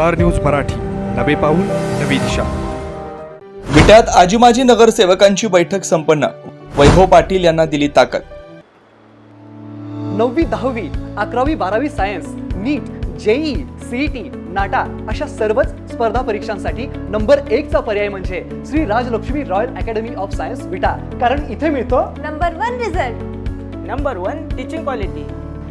Star news Marathi. नवे पाऊल नवी दिशा. विट्यात आजी माजी नगरसेवकांची बैठक संपन्न. वैभव पाटील यांना दिली ताकद. नववी दहावी अकरावी बारावी science NEET JEE CET NATA अशा सर्वच स्पर्धा परीक्षांसाठी नंबर एकचा पर्याय म्हणजे Shri Rajlaxmi Royal Academy of Science Vita. कारण इथे मिळतो number one result. Number one teaching quality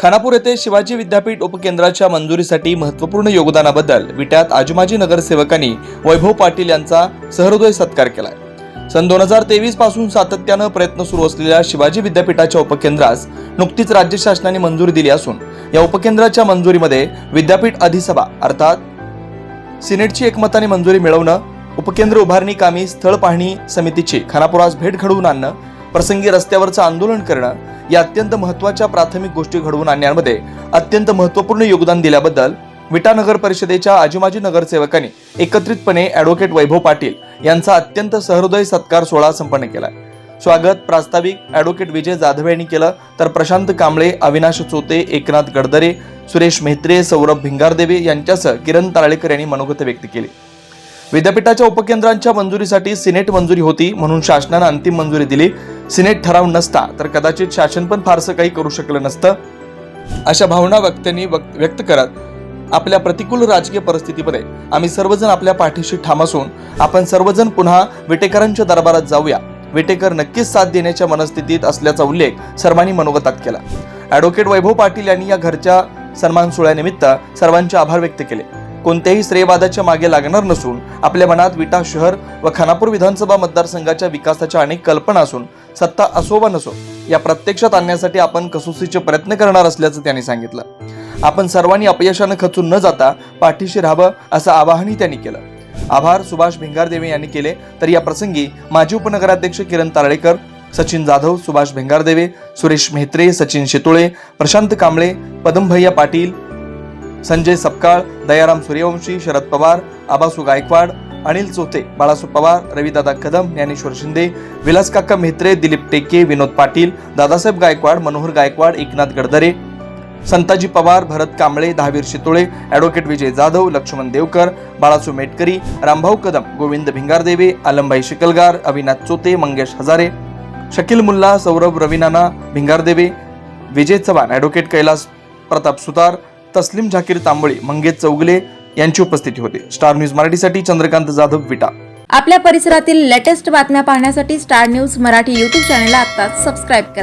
Khanapur येथे शिवाजी विद्यापीठ उपकेंद्राच्या मंजुरीसाठी महत्त्वपूर्ण योगदानाबद्दल विट्यात आजमाजी नगरसेवकांनी वैभव पाटील यांचा सहृदय सत्कार केला सन दोन हजार तेवीसपासून सातत्यानं प्रयत्न सुरू असलेल्या शिवाजी विद्यापीठाच्या उपकेंद्रास नुकतीच राज्य शासनाने मंजुरी दिली असून या उपकेंद्राच्या मंजुरीमध्ये विद्यापीठ अधिसभा अर्थात सिनेटची एकमताने मंजुरी मिळवणं उपकेंद्र उभारणी कामी स्थळ पाहणी समितीची खानापुरास भेट घडवून आणणं प्रसंगी रस्त्यावरचं आंदोलन करणं या अत्यंत महत्त्वाच्या प्राथमिक गोष्टी घडवून आणण्यामध्ये अत्यंत महत्त्वपूर्ण योगदान दिल्याबद्दल विटा नगर परिषदेच्या आजीमाजी नगरसेवकांनी एकत्रितपणे ॲडव्होकेट वैभव पाटील यांचा अत्यंत सहृदय सत्कार सोहळा संपन्न केला. स्वागत प्रास्ताविक ॲडव्होकेट विजय जाधव यांनी केलं तर प्रशांत कांबळे अविनाश चोते एकनाथ गडदरे सुरेश मेहत्रे सौरभ भिंगारदेवे यांच्यासह किरण तारळेकर यांनी मनोगत व्यक्त केली. विद्यापीठाच्या उपकेंद्रांच्या मंजुरीसाठी सिनेट मंजुरी होती म्हणून शासनानं अंतिम मंजुरी दिली. सिनेट ठराव नसता तर कदाचित शासन पण फारसं काही करू शकलं नसतं. अशा भावना व्यक्त्यांनी व्यक्त करत आपल्या प्रतिकूल राजकीय परिस्थितीमध्ये आम्ही सर्वजण आपल्या पाठीशी ठाम असून आपण सर्वजण पुन्हा विटेकरांच्या दरबारात जाऊया. विटेकर नक्कीच साथ देण्याच्या मनस्थितीत असल्याचा उल्लेख सर्वांनी मनोगतात केला. ॲडव्होकेट वैभव पाटील यांनी या घरच्या सन्मान सोहळ्यानिमित्त सर्वांचे आभार व्यक्त केले. कोणत्याही श्रेयवादाच्या मागे लागणार नसून आपल्या मनात विटा शहर व खानापूर विधानसभा मतदारसंघाच्या विकासाच्या अनेक कल्पना असून सत्ता असो वा नसो या प्रत्यक्षात आणण्यासाठी आपण कसोसीचे प्रयत्न करणार असल्याचं त्यांनी सांगितलं. आपण सर्वांनी अपयशानं खचून न जाता पाठीशी राहावं असं आवाहनही त्यांनी केलं. आभार सुभाष भिंगारदेवे यांनी केले. तर या प्रसंगी माजी उपनगराध्यक्ष किरण तारळेकर सचिन जाधव सुभाष भिंगारदेवे सुरेश म्हेत्रे सचिन शेतुळे प्रशांत कांबळे पदमभैया पाटील संजय सपकाळ दयाराम सूर्यवंशी शरद पवार आबासू गायकवाड अनिल चोथे बाळासू पवार रविदादा कदम ज्ञानेश्वर शिंदे विलास काका म्हेत्रे दिलीप टेके विनोद पाटील दादासाहेब गायकवाड मनोहर गायकवाड एकनाथ गडदरे संताजी पवार भरत कांबळे दहावीर शितोळे ॲडव्होकेट विजय जाधव लक्ष्मण देवकर बाळासू मेटकरी रामभाऊ कदम गोविंद भिंगारदेवे आलमभाई शिकलगार अविनाथ चोते मंगेश हजारे शकील मुल्ला सौरभ रविनाना भिंगारदेवे विजय चव्हाण ॲडव्होकेट कैलास प्रताप सुतार तस्लीम झाकीर तांबळे मंगेश चौगले यांची उपस्थिती होती. स्टार न्यूज मराठीसाठी चंद्रकांत जाधव विटा. आपल्या परिसरातील लेटेस्ट बातम्या पाहण्यासाठी Star News Marathi YouTube channel आता सबस्क्राईब करा.